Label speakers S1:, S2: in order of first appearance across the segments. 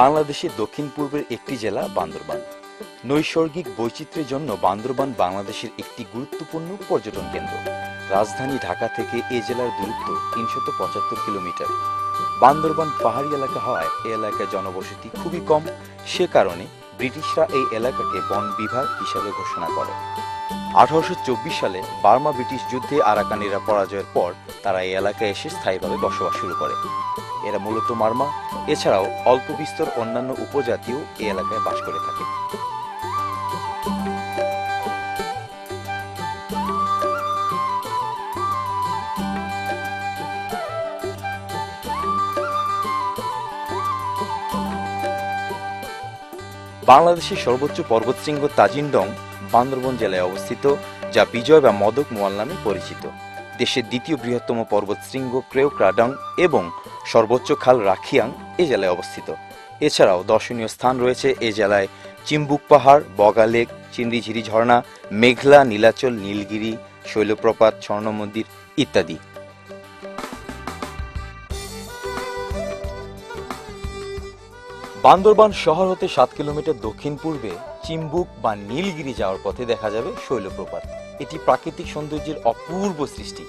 S1: বাংলাদেশের দক্ষিণ পূর্বের একটি জেলা বান্দরবান। নৈসর্গিক বৈচিত্র্যের জন্য বান্দরবান বাংলাদেশের একটি গুরুত্বপূর্ণ পর্যটন কেন্দ্র। রাজধানী ঢাকা থেকে এ জেলার দূরত্ব তিনশত পঁচাত্তর কিলোমিটার। বান্দরবান পাহাড়ি এলাকা হওয়ায় এ এলাকায় জনবসতি খুবই কম। সে কারণে ব্রিটিশরা এই এলাকাকে বন বিভাগ হিসাবে ঘোষণা করে। আঠারোশো চব্বিশ সালে বার্মা ব্রিটিশ যুদ্ধে আরাকানিরা পরাজয়ের পর তারা এই এলাকায় এসে স্থায়ীভাবে বসবাস শুরু করে। এরা মূলত মারমা, এছাড়াও অল্প বিস্তর অন্যান্য উপজাতিও এই এলাকায় বাস করে থাকে। বাংলাদেশের সর্বোচ্চ পর্বতশৃঙ্গ তাজিনডং বান্দরবন জেলায় অবস্থিত, যা বিজয় বা মদক মোয়াল নামে পরিচিত। দেশের দ্বিতীয় বৃহত্তম পর্বত পর্বতশৃঙ্গ ক্রেওক্রাডং এবং সর্বোচ্চ খাল রাখিয়াং এ জেলায় অবস্থিত। এছাড়াও দর্শনীয় স্থান রয়েছে এ জেলায় চিম্বুক পাহাড়, বগা লেক চিন্দিঝিরি ঝর্ণা, মেঘলা নীলাচল, নীলগিরি, শৈলপ্রপাত স্বর্ণ মন্দির ইত্যাদি। বান্দরবান শহর হতে সাত কিলোমিটার দক্ষিণ পূর্বে চিম্বুক বা নীলগিরি যাওয়ার পথে দেখা যাবে শৈলপ্রপাত। এটি প্রাকৃতিক সৌন্দর্যের অপূর্ব সৃষ্টি।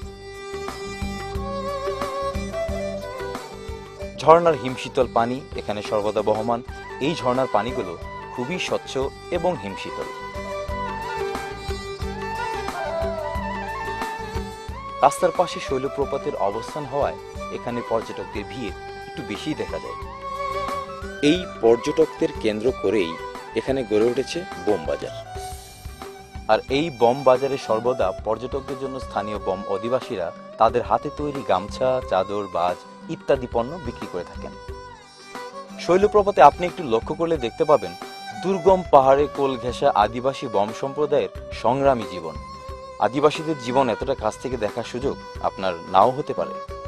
S1: ঝর্ণার হিমশীতল পানি এখানে সর্বদা বহমান। এই ঝর্ণার পানিগুলো খুবই স্বচ্ছ এবং হিমশীতল। রাস্তার পাশে শৈলপ্রপাতের অবস্থান হওয়ায় এখানে পর্যটকদের ভিড় একটু বেশিই দেখা যায়। এই পর্যটকদের কেন্দ্র করেই এখানে গড়ে উঠেছে বোম বাজার। আর এই বম বাজারে সর্বদা পর্যটকদের জন্য স্থানীয় বম অধিবাসীরা তাদের হাতে তৈরি গামছা, চাদর, বাজ ইত্যাদি পণ্য বিক্রি করে থাকেন। শৈলপ্রপাতে আপনি একটু লক্ষ্য করলে দেখতে পাবেন, দুর্গম পাহাড়ে কোল ঘেঁষা আদিবাসী বম সম্প্রদায়ের সংগ্রামী জীবন। আদিবাসীদের জীবন এতটা কাছ থেকে দেখার সুযোগ আপনার নাও হতে পারে।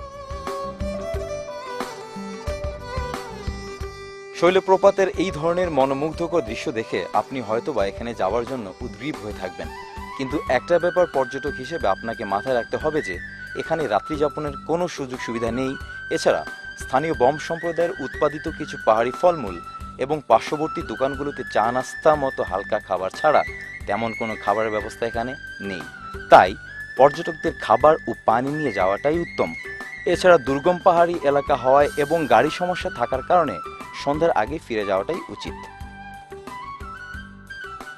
S1: শৈলপ্রপাতের এই ধরনের মনোমুগ্ধকর দৃশ্য দেখে আপনি হয়তোবা এখানে যাওয়ার জন্য উদ্গ্রীব হয়ে থাকবেন। কিন্তু একটা ব্যাপার পর্যটক হিসেবে আপনাকে মাথায় রাখতে হবে যে, এখানে রাত্রি যাপনের কোনো সুযোগ সুবিধা নেই। এছাড়া, স্থানীয় বম সম্প্রদায়ের উৎপাদিত কিছু পাহাড়ি ফলমূল এবং পার্শ্ববর্তী দোকানগুলোতে চা নাস্তা মতো হালকা খাবার ছাড়া তেমন কোনো খাবারের ব্যবস্থা এখানে নেই। তাই, পর্যটকদের খাবার ও পানি নিয়ে যাওয়াটাই উত্তম। এছাড়া দুর্গম পাহাড়ি এলাকা হওয়ায় এবং গাড়ি সমস্যা থাকার কারণে সন্ধ্যার আগে ফিরে যাওয়াটাই উচিত।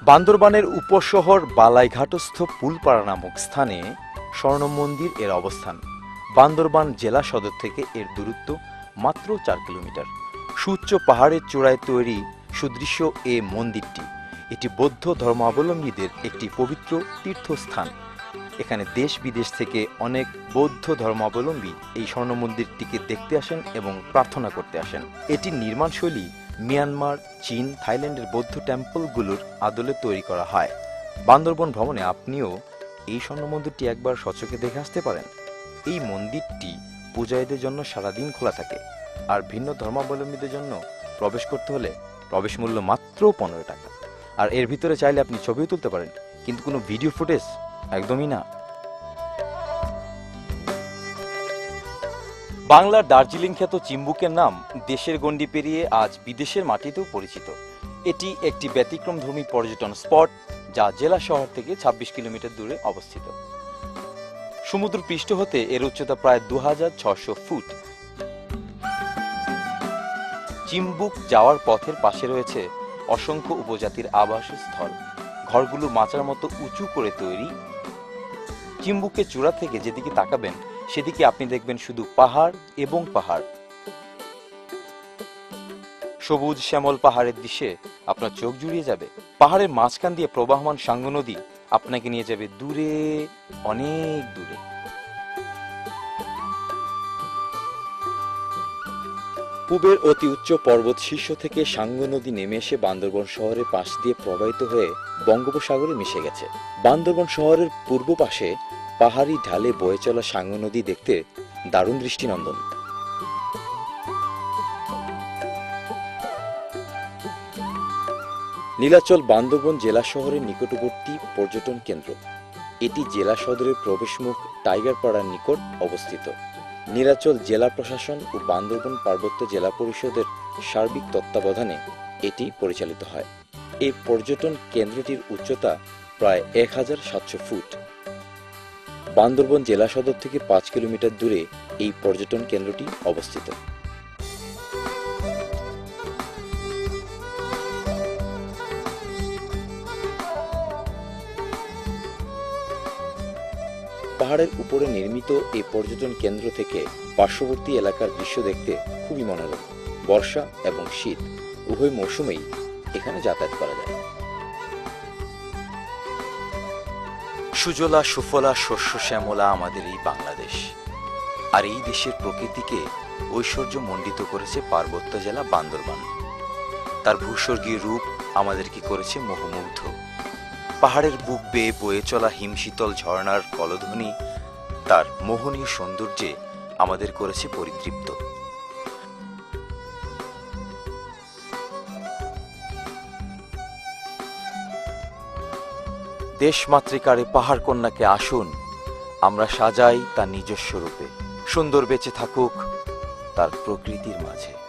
S1: বান্দরবানের উপশহর বালাইঘাটস্থ পুলপাড়া নামক স্থানে স্বর্ণ মন্দির এর অবস্থান। বান্দরবান জেলা সদর থেকে এর দূরত্ব মাত্র চার কিলোমিটার। সুউচ্চ পাহাড়ের চূড়ায় তৈরি সুদৃশ্য এ মন্দিরটি, এটি বৌদ্ধ ধর্মাবলম্বীদের একটি পবিত্র তীর্থস্থান। এখানে দেশ বিদেশ থেকে অনেক বৌদ্ধ ধর্মাবলম্বী এই স্বর্ণ মন্দিরটিকে দেখতে আসেন এবং প্রার্থনা করতে আসেন। এটির নির্মাণশৈলী মিয়ানমার, চীন, থাইল্যান্ডের বৌদ্ধ টেম্পলগুলোর আদলে তৈরি করা হয়। বান্দরবন ভ্রমণে আপনিও এই স্বর্ণ মন্দিরটি একবার সচকে দেখে আসতে পারেন। এই মন্দিরটি পূজারীদের জন্য সারাদিন খোলা থাকে আর ভিন্ন ধর্মাবলম্বীদের জন্য প্রবেশ করতে হলে প্রবেশ মূল্য মাত্র পনেরো টাকা। আর এর ভিতরে চাইলে আপনি ছবিও তুলতে পারেন, কিন্তু কোনো ভিডিও ফুটেজ একদমই না। বাংলার দার্জিলিং খ্যাত চিম্বুকের নাম দেশের গণ্ডি পেরিয়ে আজ বিদেশের মাটিতেও পরিচিত। এটি একটি ব্যতিক্রমধর্মী পর্যটন স্পট যা জেলা শহর থেকে ২৬ কিলোমিটার দূরে অবস্থিত। সমুদ্র পৃষ্ঠ হতে এর উচ্চতা প্রায় দু হাজার ছয়শো ফুট। চিম্বুক যাওয়ার পথের পাশে রয়েছে অসংখ্য উপজাতির আবাসস্থল। ঘরগুলো মাচার মতো উঁচু করে তৈরি চিম্বুকের চূড়া থেকে যেদিকে তাকাবেন, সেদিকে আপনি দেখবেন শুধু পাহাড় এবং পাহাড়। সবুজ শ্যামল পাহাড়ের দৃশ্যে আপনার চোখ জুড়িয়ে যাবে। পাহাড়ের মাঝখান দিয়ে প্রবাহমান সাঙ্গ নদী আপনাকে নিয়ে যাবে দূরে, অনেক দূরে। পূবের অতি উচ্চ পর্বত শীর্ষ থেকে সাঙ্গ নদী নেমে এসে বান্দরবন শহরের পাশ দিয়ে প্রবাহিত হয়ে বঙ্গোপসাগরে মিশে গেছে। বান্দরবন শহরের পূর্ব পাশে পাহাড়ি ঢালে বয়ে চলা সাঙ্গ নদী দেখতে দারুণ দৃষ্টিনন্দন। নীলাচল বান্দরবন জেলা শহরের নিকটবর্তী পর্যটন কেন্দ্র। এটি জেলা সদরের প্রবেশমুখ টাইগার পাড়ার নিকট অবস্থিত। নীলাচল জেলা প্রশাসন ও বান্দরবন পার্বত্য জেলা পরিষদের সার্বিক তত্ত্বাবধানে এটি পরিচালিত হয়। এই পর্যটন কেন্দ্রটির উচ্চতা প্রায় এক হাজার সাতশো ফুট। বান্দরবন জেলা সদর থেকে পাঁচ কিলোমিটার দূরে এই পর্যটন কেন্দ্রটি অবস্থিত। পাহাড়ের উপরে নির্মিত এই পর্যটন কেন্দ্র থেকে পার্শ্ববর্তী এলাকার দৃশ্য দেখতে খুবই মনোরম। বর্ষা এবং শীত উভয় মৌসুমেই এখানে যাতায়াত করা যায়। সুজলা সুফলা শস্য শ্যামলা আমাদের এই বাংলাদেশ। আর এই দেশের প্রকৃতিকে ঐশ্বর্য মণ্ডিত করেছে পার্বত্য জেলা বান্দরবান। তার ভূস্বর্গীয় রূপ আমাদেরকে করেছে মোহমুগ্ধ। পাহাড়ের বুক বেয়ে বয়ে চলা হিমশীতল ঝর্ণার কলধ্বনি তার মোহনীয় সৌন্দর্যে আমাদের করেছে পরিতৃপ্ত। দেশমাতৃকার মাতৃকারে পাহাড় কন্যাকে আসুন, আমরা সাজাই তার নিজস্ব রূপে। সুন্দর বেঁচে থাকুক তার প্রকৃতির মাঝে।